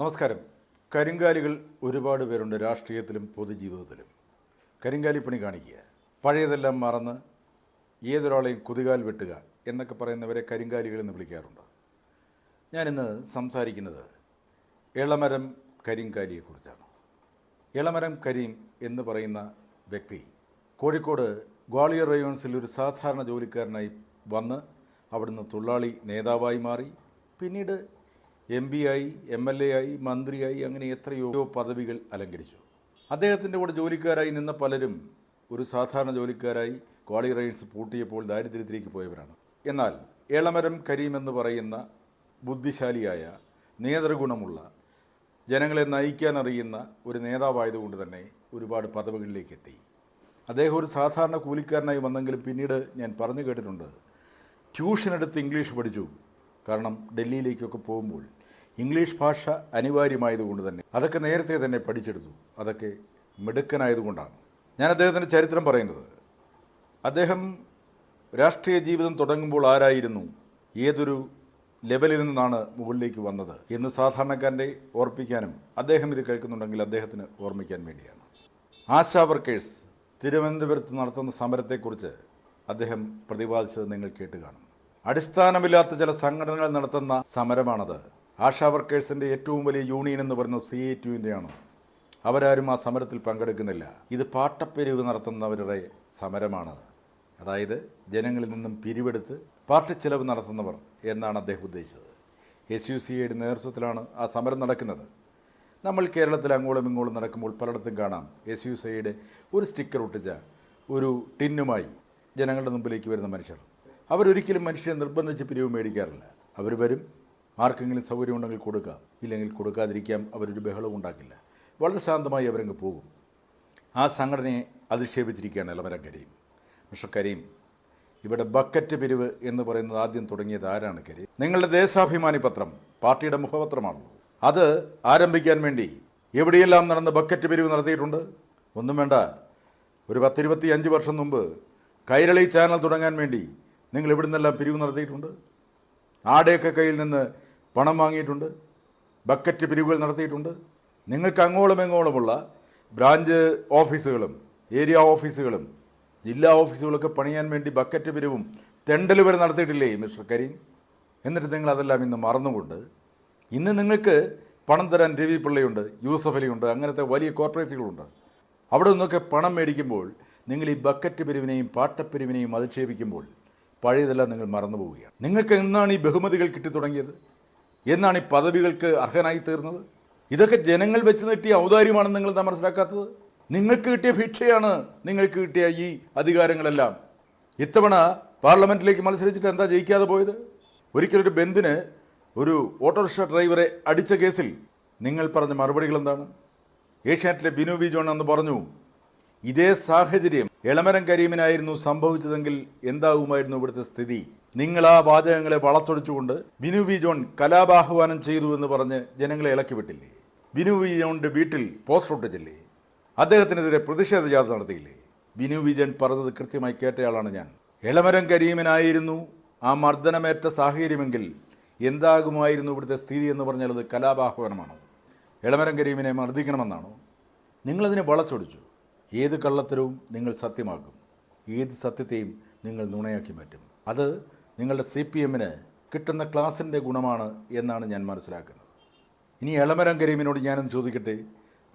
നമസ്കാരം. കരിങ്കാലികൾ ഒരുപാട് പേരുണ്ട് രാഷ്ട്രീയത്തിലും പൊതുജീവിതത്തിലും. കരിങ്കാലി പണി കാണിക്കുക. പഴയതെല്ലാം മറന്ന് ഏതൊരാളെയും കുതികാൽ വെട്ടുക എന്നൊക്കെ പറയുന്നവരെ കരിങ്കാലികൾ എന്ന് വിളിക്കാറുണ്ട്. ഞാനിന്ന് സംസാരിക്കുന്നത് ഇളമരം കരിങ്കാലിയെക്കുറിച്ചാണ്. ഇളമരം കരീം എന്ന് പറയുന്ന വ്യക്തി കോഴിക്കോട് ഗ്വാളിയർ റയോൺസിൽ ഒരു സാധാരണ ജോലിക്കാരനായി വന്ന് അവിടുന്ന് തൊഴിലാളി നേതാവായി മാറി. പിന്നീട് എം പി ആയി എം എൽ എ ആയി മന്ത്രിയായി അങ്ങനെ എത്രയോ പദവികൾ അലങ്കരിച്ചു. അദ്ദേഹത്തിന്റെ കൂടെ ജോലിക്കാരായി നിന്ന പലരും ഒരു സാധാരണ ജോലിക്കാരായി ക്വാളി റൈൻസ് പൂട്ടിയപ്പോൾ ദാരിദ്ര്യത്തിലേക്ക് പോയവരാണ്. എന്നാൽ ഏളമരം കരീം എന്ന് പറയുന്ന ബുദ്ധിശാലിയായ നേതൃഗുണമുള്ള ജനങ്ങളെ നയിക്കാൻ അറിയുന്ന ഒരു നേതാവായതുകൊണ്ട് തന്നെ ഒരുപാട് പദവികളിലേക്ക് എത്തി. അദ്ദേഹം ഒരു സാധാരണ കൂലിക്കാരനായി വന്നെങ്കിലും പിന്നീട് ഞാൻ പറഞ്ഞു കേട്ടിട്ടുണ്ട് ട്യൂഷൻ എടുത്ത് ഇംഗ്ലീഷ് പഠിച്ചു. കാരണം ഡൽഹിയിലേക്കൊക്കെ പോകുമ്പോൾ ഇംഗ്ലീഷ് ഭാഷ അനിവാര്യമായതുകൊണ്ട് തന്നെ അതൊക്കെ നേരത്തെ തന്നെ പഠിച്ചെടുത്തു. അതൊക്കെ മിടുക്കനായതുകൊണ്ടാണ്. ഞാൻ അദ്ദേഹത്തിന്റെ ചരിത്രം പറയുന്നത്. അദ്ദേഹം രാഷ്ട്രീയ ജീവിതം തുടങ്ങുമ്പോൾ ആരായിരുന്നു ഏതൊരു ലെവലിൽ നിന്നാണ് മുകളിലേക്ക് വന്നത് എന്ന് സാധാരണക്കാരന്റെ ഓർപ്പിക്കാനും അദ്ദേഹം ഇത് കേൾക്കുന്നുണ്ടെങ്കിൽ അദ്ദേഹത്തിന് ഓർമ്മിക്കാൻ വേണ്ടിയാണ്. ആശാ വർക്കേഴ്സ് തിരുവനന്തപുരത്ത് നടത്തുന്ന സമരത്തെക്കുറിച്ച് അദ്ദേഹം പ്രതിപാദിച്ചത് നിങ്ങൾ കേട്ട് കാണും. അടിസ്ഥാനമില്ലാത്ത ചില സംഘടനകൾ നടത്തുന്ന സമരമാണത്. ആശാ വർക്കേഴ്സിന്റെ ഏറ്റവും വലിയ യൂണിയൻ എന്ന് പറയുന്നത് സി എ ടുവിന്റെയാണ്. അവരാരും ആ സമരത്തിൽ പങ്കെടുക്കുന്നില്ല. ഇത് പാട്ടപ്പിരിവ് നടത്തുന്നവരുടെ സമരമാണ്. അതായത് ജനങ്ങളിൽ നിന്നും പിരിവെടുത്ത് പാർട്ടി ചെലവ് നടത്തുന്നവർ എന്നാണ് അദ്ദേഹം ഉദ്ദേശിച്ചത്. എസ് യു സി ഐയുടെ നേതൃത്വത്തിലാണ് ആ സമരം നടക്കുന്നത്. നമ്മൾ കേരളത്തിൽ അങ്ങോളം ഇങ്ങോളം നടക്കുമ്പോൾ പലയിടത്തും കാണാം എസ് യു സി ഐയുടെ ഒരു സ്റ്റിക്കർ ഒട്ടിച്ച ഒരു ടിന്നുമായി ജനങ്ങളുടെ മുമ്പിലേക്ക് വരുന്ന മനുഷ്യർ. അവരൊരിക്കലും മനുഷ്യരെ നിർബന്ധിച്ച് പിരിവ് മേടിക്കാറില്ല. അവർ വരും ആർക്കെങ്കിലും സൗകര്യമുണ്ടെങ്കിൽ കൊടുക്കാം. ഇല്ലെങ്കിൽ കൊടുക്കാതിരിക്കാം അവരൊരു ബഹളവും ഉണ്ടാക്കില്ല. വളരെ ശാന്തമായി അവരങ്ങ് പോകും. ആ സംഘടനയെ അധിക്ഷേപിച്ചിരിക്കുകയാണ് ഇളമരം കരീം. മിസ്റ്റർ കരീം ഇവിടെ ബക്കറ്റ് പിരിവ് എന്ന് പറയുന്നത് ആദ്യം തുടങ്ങിയത് ആരാണ് കരീം? നിങ്ങളുടെ ദേശാഭിമാനി പത്രം പാർട്ടിയുടെ മുഖപത്രമാണ്? അത് ആരംഭിക്കാൻ വേണ്ടി എവിടെയെല്ലാം നടന്ന് ബക്കറ്റ് പിരിവ് നടത്തിയിട്ടുണ്ട്? ഒന്നും വേണ്ട. ഒരു പത്തിരുപത്തി അഞ്ച് വർഷം മുമ്പ് കൈരളി ചാനൽ തുടങ്ങാൻ വേണ്ടി നിങ്ങൾ ഇവിടുന്നെല്ലാം പിരിവ് നടത്തിയിട്ടുണ്ട്? ആടെയൊക്കെ കയ്യിൽ നിന്ന് പണം വാങ്ങിയിട്ടുണ്ട് ബക്കറ്റ് പിരിവുകൾ നടത്തിയിട്ടുണ്ട്. നിങ്ങൾക്ക് അങ്ങോളം എങ്ങോളമുള്ള ബ്രാഞ്ച് ഓഫീസുകളും ഏരിയ ഓഫീസുകളും ജില്ലാ ഓഫീസുകളൊക്കെ പണിയാൻ വേണ്ടി ബക്കറ്റ് പിരിവും തെണ്ടൽ വരെ നടത്തിയിട്ടില്ലേ മിസ്റ്റർ കരീം? എന്നിട്ട് നിങ്ങൾ അതെല്ലാം ഇന്ന് മറന്നുകൊണ്ട് ഇന്ന് നിങ്ങൾക്ക് പണം തരാൻ രവി പിള്ളയുണ്ട് യൂസഫ് അലിയുണ്ട് അങ്ങനത്തെ വലിയ കോർപ്പറേറ്റുകളുണ്ട്. അവിടെ നിന്നൊക്കെ പണം മേടിക്കുമ്പോൾ നിങ്ങൾ ഈ ബക്കറ്റ് പിരിവിനെയും പാട്ടപ്പിരിവിനെയും അധിക്ഷേപിക്കുമ്പോൾ പഴയതെല്ലാം നിങ്ങൾ മറന്നു പോവുകയാണ് നിങ്ങൾക്ക് എന്നാണ് ഈ ബഹുമതികൾ കിട്ടി തുടങ്ങിയത് എന്നാണ് ഈ പദവികൾക്ക് അർഹനായി തീർന്നത്? ഇതൊക്കെ ജനങ്ങൾ വെച്ച് നീട്ടിയ ഔദാര്യമാണെന്ന് നിങ്ങൾ മനസ്സിലാക്കാത്തത്? നിങ്ങൾക്ക് കിട്ടിയ ഭിക്ഷയാണ് നിങ്ങൾക്ക് കിട്ടിയ ഈ അധികാരങ്ങളെല്ലാം. ഇത്തവണ പാർലമെന്റിലേക്ക് മത്സരിച്ചിട്ട് എന്താ ജയിക്കാതെ പോയത്? ഒരിക്കലൊരു ബെന്തിന് ഒരു ഓട്ടോറിക്ഷ ഡ്രൈവറെ അടിച്ച കേസിൽ നിങ്ങൾ പറഞ്ഞ മറുപടികൾ എന്താണ്? ഏഷ്യാനെറ്റിലെ ബിനു ബി ജോൺ എന്ന് പറഞ്ഞു ഇതേ സാഹചര്യം എളമരം കരീമിനായിരുന്നു സംഭവിച്ചതെങ്കിൽ എന്താകുമായിരുന്നു ഇവിടുത്തെ സ്ഥിതി? നിങ്ങൾ ആ വാചകങ്ങളെ വളച്ചൊടിച്ചുകൊണ്ട് ബിനു വി ജോൺ കലാപാഹ്വാനം ചെയ്തു എന്ന് പറഞ്ഞ് ജനങ്ങളെ ഇളക്കി വിട്ടില്ലേ? ബിനു വി വീട്ടിൽ പോസ്റ്റർ ഒട്ടിച്ചില്ലേ? അദ്ദേഹത്തിനെതിരെ പ്രതിഷേധ ജാഥ നടത്തിയില്ലേ? ബിനു ജോൺ പറഞ്ഞത് കൃത്യമായി കേട്ടയാളാണ് ഞാൻ. എളമരം കരീമിനായിരുന്നു ആ മർദ്ദനമേറ്റ സാഹചര്യമെങ്കിൽ എന്താകുമായിരുന്നു ഇവിടുത്തെ സ്ഥിതി എന്ന് പറഞ്ഞാൽ അത് കലാപാഹ്വാനമാണോ. എളമരം കരീമിനെ മർദ്ദിക്കണമെന്നാണോ? നിങ്ങളതിനെ വളച്ചൊടിച്ചു. ഏത് കള്ളത്തരവും നിങ്ങൾ സത്യമാക്കും. ഏത് സത്യത്തെയും നിങ്ങൾ നുണയാക്കി മാറ്റും. അത് നിങ്ങളുടെ സി പി എമ്മിന് കിട്ടുന്ന ക്ലാസിന്റെ ഗുണമാണ് എന്നാണ് ഞാൻ മനസ്സിലാക്കുന്നത്. ഇനി എളമരം കരീമിനോട് ഞാനൊന്ന് ചോദിക്കട്ടെ?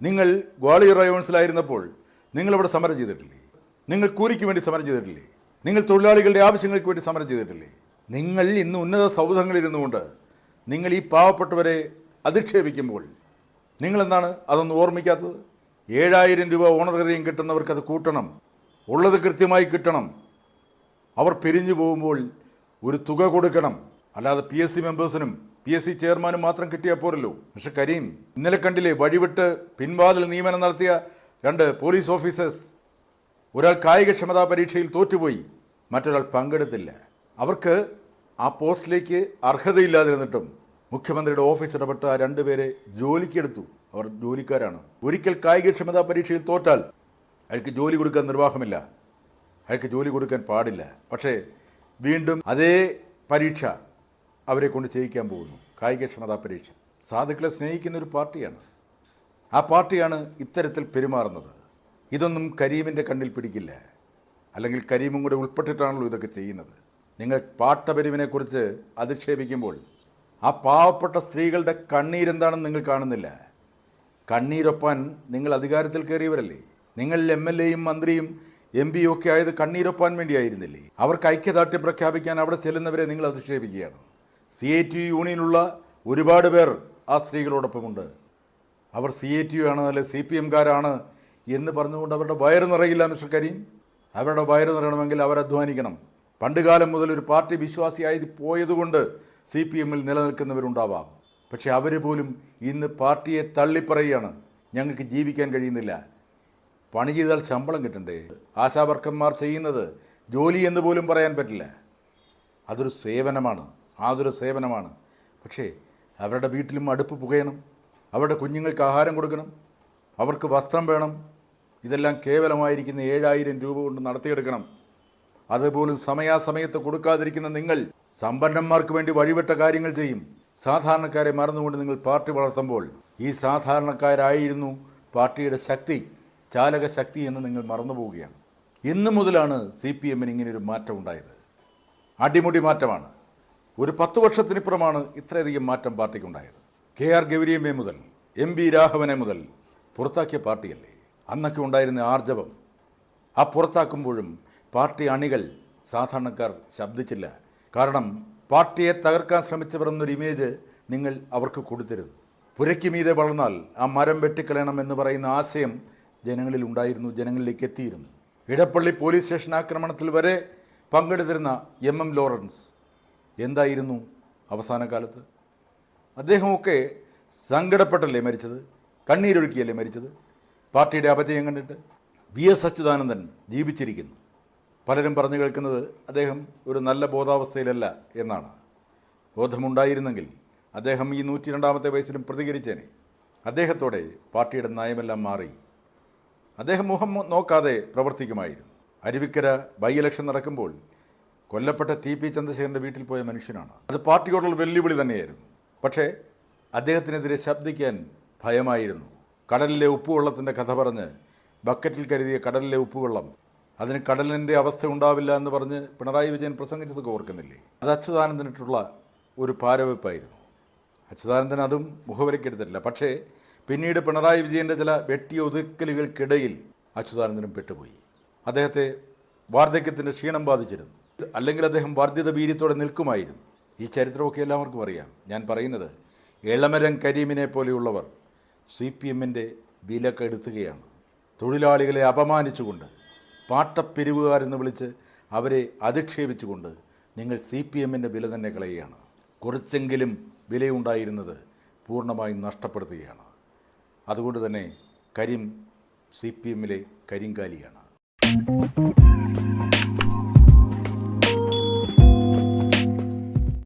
നിങ്ങൾ ഗ്വാളിയർ റയോൺസിലായിരുന്നപ്പോൾ നിങ്ങളിവിടെ സമരം ചെയ്തിട്ടില്ലേ? നിങ്ങൾ കൂലിക്ക് വേണ്ടി സമരം ചെയ്തിട്ടില്ലേ? നിങ്ങൾ തൊഴിലാളികളുടെ ആവശ്യങ്ങൾക്ക് വേണ്ടി സമരം ചെയ്തിട്ടില്ലേ? നിങ്ങൾ ഇന്ന് ഉന്നത സൗധങ്ങളിരുന്നുകൊണ്ട് നിങ്ങൾ ഈ പാവപ്പെട്ടവരെ അധിക്ഷേപിക്കുമ്പോൾ നിങ്ങളെന്താണ് അതൊന്നും ഓർമ്മിക്കാത്തത്? ഏഴായിരം രൂപ ഓണറേറിയം കിട്ടുന്നവർക്ക് അത് കൂട്ടണം. ഉള്ളത് കൃത്യമായി കിട്ടണം. അവർ പിരിഞ്ഞു പോകുമ്പോൾ ഒരു തുക കൊടുക്കണം. അല്ലാതെ പി എസ് സി മെമ്പേഴ്സിനും പി എസ് സി ചെയർമാനും മാത്രം കിട്ടിയാൽ പോരല്ലോ. പക്ഷെ കരീം ഇന്നലെ കണ്ടില്ലേ വഴിവിട്ട് പിൻവാതിൽ നിയമനം നടത്തിയ രണ്ട് പോലീസ് ഓഫീസേഴ്സ്? ഒരാൾ കായികക്ഷമതാ പരീക്ഷയിൽ തോറ്റുപോയി മറ്റൊരാൾ പങ്കെടുത്തില്ല. അവർക്ക് ആ പോസ്റ്റിലേക്ക് അർഹതയില്ലാതിരുന്നിട്ടും മുഖ്യമന്ത്രിയുടെ ഓഫീസ് ഇടപെട്ട് ആ രണ്ടുപേരെ ജോലിക്കെടുത്തു. അവർ ജോലിക്കാരാണ്. ഒരിക്കൽ കായികക്ഷമതാ പരീക്ഷയിൽ തോറ്റാൽ അയാൾക്ക് ജോലി കൊടുക്കാൻ നിർവാഹമില്ല. അയാൾക്ക് ജോലി കൊടുക്കാൻ പാടില്ല. പക്ഷേ വീണ്ടും അതേ പരീക്ഷ അവരെ കൊണ്ട് ചെയ്യിക്കാൻ പോകുന്നു. കായികക്ഷമതാ പരീക്ഷ. സാധുക്കളെ സ്നേഹിക്കുന്ന ഒരു പാർട്ടിയാണ്. ആ പാർട്ടിയാണ് ഇത്തരത്തിൽ പെരുമാറുന്നത്. ഇതൊന്നും കരീമിന്റെ കണ്ണിൽ പിടിക്കില്ല. അല്ലെങ്കിൽ കരീമും കൂടെ ഉൾപ്പെട്ടിട്ടാണല്ലോ ഇതൊക്കെ ചെയ്യുന്നത്. നിങ്ങൾ പാട്ടപരിവിനെക്കുറിച്ച് അധിക്ഷേപിക്കുമ്പോൾ ആ പാവപ്പെട്ട സ്ത്രീകളുടെ കണ്ണീരെന്താണെന്ന് നിങ്ങൾ കാണുന്നില്ല. കണ്ണീരൊപ്പാൻ നിങ്ങൾ അധികാരത്തിൽ കയറിയവരല്ലേ? നിങ്ങൾ എം എൽ എയും മന്ത്രിയും എം പിയും ഒക്കെ ആയത് കണ്ണീരൊപ്പാൻ വേണ്ടിയായിരുന്നില്ലേ? അവർക്ക് ഐക്യദാർഢ്യം പ്രഖ്യാപിക്കാൻ അവിടെ ചെല്ലുന്നവരെ നിങ്ങൾ അധിക്ഷേപിക്കുകയാണ്. സി എ ടി യൂണിയനുള്ള ഒരുപാട് പേർ ആ സ്ത്രീകളോടൊപ്പമുണ്ട്. അവർ സി എ ടി യു ആണ് അല്ലെ സി പി എംകാരാണ് എന്ന് പറഞ്ഞുകൊണ്ട് അവരുടെ വയറ് നിറയില്ല മിസ്റ്റർ കരീം. അവരുടെ വയറ് നിറയണമെങ്കിൽ അവരധ്വാനിക്കണം പണ്ട് പണ്ടുകാലം മുതൽ ഒരു പാർട്ടി വിശ്വാസിയായി പോയതുകൊണ്ട് സി പി എമ്മിൽ നിലനിൽക്കുന്നവരുണ്ടാവാം. പക്ഷെ അവർ പോലും ഇന്ന് പാർട്ടിയെ തള്ളിപ്പറയുകയാണ്. ഞങ്ങൾക്ക് ജീവിക്കാൻ കഴിയുന്നില്ല. പണി ചെയ്താൽ ശമ്പളം കിട്ടണ്ടേ? ആശാവർക്കന്മാർ ചെയ്യുന്നത് ജോലി എന്ന് പോലും പറയാൻ പറ്റില്ല. അതൊരു സേവനമാണ്. അതൊരു സേവനമാണ്. പക്ഷേ അവരുടെ വീട്ടിലും അടുപ്പ് പുകയണം. അവരുടെ കുഞ്ഞുങ്ങൾക്ക് ആഹാരം കൊടുക്കണം. അവർക്ക് വസ്ത്രം വേണം. ഇതെല്ലാം കേവലമായിരിക്കുന്ന ഏഴായിരം രൂപ കൊണ്ട് നടത്തിയെടുക്കണം. അതുപോലും സമയാസമയത്ത് കൊടുക്കാതിരിക്കുന്ന നിങ്ങൾ സമ്പന്നന്മാർക്ക് വേണ്ടി വഴിവിട്ട കാര്യങ്ങൾ ചെയ്യും. സാധാരണക്കാരെ മറന്നുകൊണ്ട് നിങ്ങൾ പാർട്ടി വളർത്തുമ്പോൾ ഈ സാധാരണക്കാരായിരുന്നു പാർട്ടിയുടെ ശക്തി ചാലക ശക്തി എന്ന് നിങ്ങൾ മറന്നു പോവുകയാണ് ഇന്നു മുതലാണ് സി പി എമ്മിന് ഇങ്ങനെയൊരു മാറ്റം ഉണ്ടായത്. അടിമുടി മാറ്റമാണ്. ഒരു പത്ത് വർഷത്തിനിപ്പുറമാണ് ഇത്രയധികം മാറ്റം പാർട്ടിക്കുണ്ടായത്. കെ ആർ ഗൗരിയമ്മയെ മുതൽ എം ബി രാഘവനെ മുതൽ പുറത്താക്കിയ പാർട്ടിയല്ലേ? അന്നൊക്കെ ഉണ്ടായിരുന്ന ആർജവം. ആ പുറത്താക്കുമ്പോഴും പാർട്ടി അണികൾ സാധാരണക്കാർ ശബ്ദിച്ചില്ല. കാരണം പാർട്ടിയെ തകർക്കാൻ ശ്രമിച്ചവർ എന്നൊരു ഇമേജ് നിങ്ങൾ അവർക്ക് കൊടുത്തരുത് പുരയ്ക്ക് മീതെ വളർന്നാൽ ആ മരം വെട്ടിക്കളയണം എന്ന് പറയുന്ന ആശയം ജനങ്ങളിൽ ഉണ്ടായിരുന്നു ജനങ്ങളിലേക്ക് എത്തിയിരുന്നു. ഇടപ്പള്ളി പോലീസ് സ്റ്റേഷൻ ആക്രമണത്തിൽ വരെ പങ്കെടുത്തിരുന്ന എം എം ലോറൻസ് എന്തായിരുന്നു അവസാന കാലത്ത്? അദ്ദേഹമൊക്കെ സങ്കടപ്പെട്ടല്ലേ മരിച്ചത്? കണ്ണീരൊഴുക്കിയല്ലേ മരിച്ചത്? പാർട്ടിയുടെ അപജയം കണ്ടിട്ട് വി എസ് അച്യുതാനന്ദൻ ജീവിച്ചിരിക്കുന്നു. പലരും പറഞ്ഞു കേൾക്കുന്നത് അദ്ദേഹം ഒരു നല്ല ബോധാവസ്ഥയിലല്ല എന്നാണ്. ബോധമുണ്ടായിരുന്നെങ്കിൽ അദ്ദേഹം ഈ നൂറ്റി രണ്ടാമത്തെ വയസ്സിലും പ്രതികരിച്ചേനെ. അദ്ദേഹത്തോടെ പാർട്ടിയുടെ നയമെല്ലാം മാറി. അദ്ദേഹം മുഖം നോക്കാതെ പ്രവർത്തിക്കുമായിരുന്നു. അരുവിക്കര ബൈ ഇലക്ഷൻ നടക്കുമ്പോൾ കൊല്ലപ്പെട്ട ടി പി ചന്ദ്രശേഖരന്റെ വീട്ടിൽ പോയ മനുഷ്യനാണ്. അത് പാർട്ടിയോടുള്ള വെല്ലുവിളി തന്നെയായിരുന്നു. പക്ഷേ അദ്ദേഹത്തിനെതിരെ ശബ്ദിക്കാൻ ഭയമായിരുന്നു. കടലിലെ ഉപ്പുവെള്ളത്തിന്റെ കഥ പറഞ്ഞ് ബക്കറ്റിൽ കരുതിയ കടലിലെ ഉപ്പുവെള്ളം അതിന് കടലിന്റെ അവസ്ഥ ഉണ്ടാവില്ല എന്ന് പറഞ്ഞ് പിണറായി വിജയൻ പ്രസംഗിച്ചതൊക്കെ ഓർക്കുന്നില്ലേ? അത് അച്യുതാനന്ദനിട്ടുള്ള ഒരു പാരവെപ്പായിരുന്നു. അച്യുതാനന്ദൻ അതും മുഖവരയ്ക്കെടുത്തിട്ടില്ല പക്ഷേ പിന്നീട് പിണറായി വിജയന്റെ ചില വെട്ടിയൊതുക്കലുകൾക്കിടയിൽ അച്യുതാനന്ദനും പെട്ടുപോയി. അദ്ദേഹത്തെ വാർദ്ധക്യത്തിന്റെ ക്ഷീണം ബാധിച്ചിരുന്നു. അല്ലെങ്കിൽ അദ്ദേഹം വർദ്ധിത വീര്യത്തോടെ നിൽക്കുമായിരുന്നു. ഈ ചരിത്രമൊക്കെ എല്ലാവർക്കും അറിയാം. ഞാൻ പറയുന്നത് എളമരം കരീമിനെ പോലെയുള്ളവർ സി പി എമ്മിന്റെ വില കെടുത്തുകയാണ് തൊഴിലാളികളെ അപമാനിച്ചുകൊണ്ട് പാട്ടപ്പിരിവുകാരെന്ന് വിളിച്ച് അവരെ അധിക്ഷേപിച്ചുകൊണ്ട് നിങ്ങൾ സി പി എമ്മിന്റെ വില തന്നെ കളയുകയാണ്. കുറച്ചെങ്കിലും വിലയുണ്ടായിരുന്നത് പൂർണമായും നഷ്ടപ്പെടുത്തുകയാണ്. അതുകൊണ്ട് തന്നെ കരിം സി പി എമ്മിലെ കരിങ്കാലിയാണ്.